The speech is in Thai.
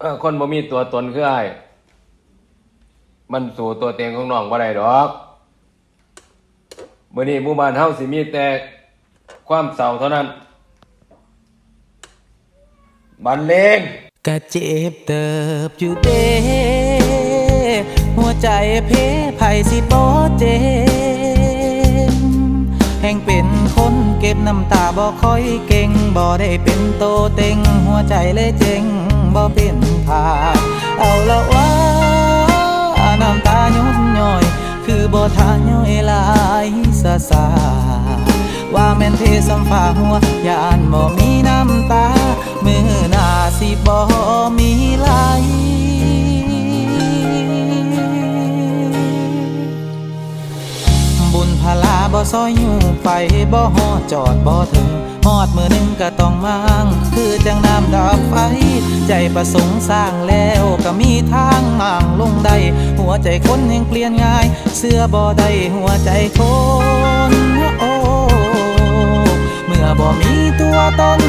เออคนบ่มีตัวตนคืออ้มันสู่ตัวเต็งของน้องบ่ได้ดอกมื้อนี้หมู่บ้านเฮาสิมีแต่ความเศร้าเท่านั้นบันเลงกะเจ็บเติบอยู่เด้หัวใจเพไผสิบ่เจ็บ เป็นคนเก็บน้ำตาบ่ค่อยเก่งบ่ได้เป็นโตเต็ง หัวใจเลยเจ็งบ่เป็นผาเอาละว่าน้ำตาหยุดย่อย คือบ่ทาย่อยลายซาซาว่าแม่นเทสัมฝาหัวยานบ่มีน้ำตา มือหน้าสิบ่ นพลาบ่ซอยอยู่ไปบ่ฮอดจอดบ่ถึงฮอดมือหนึ่งก็ต้องมางคือจังน้ำดับไฟ ใจประสงค์สร้างแล้วก็มีทางมั่างลงได้หัวใจคนยังเปลี่ยนง่าย เสื้อบ่ได้หัวใจคนโอ้เมื่อบ่มีตัวตน